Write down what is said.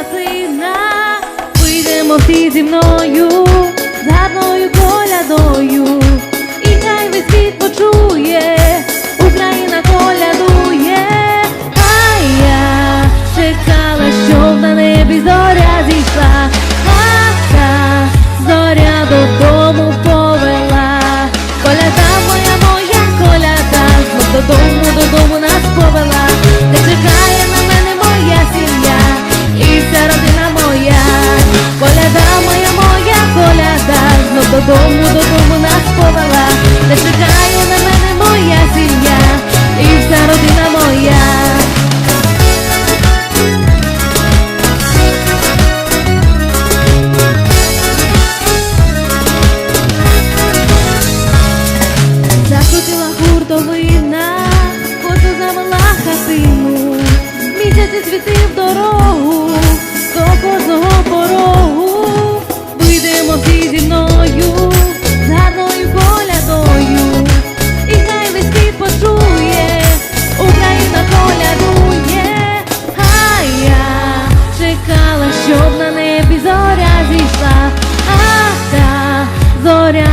Латина, вийдемо всі зі мною, з гарною колядою додому, додому нас повела, не чекає на мене моя сім'я і вся родина моя. Закрутила гуртовий щоб на небі зоря зійшла, а та зоря.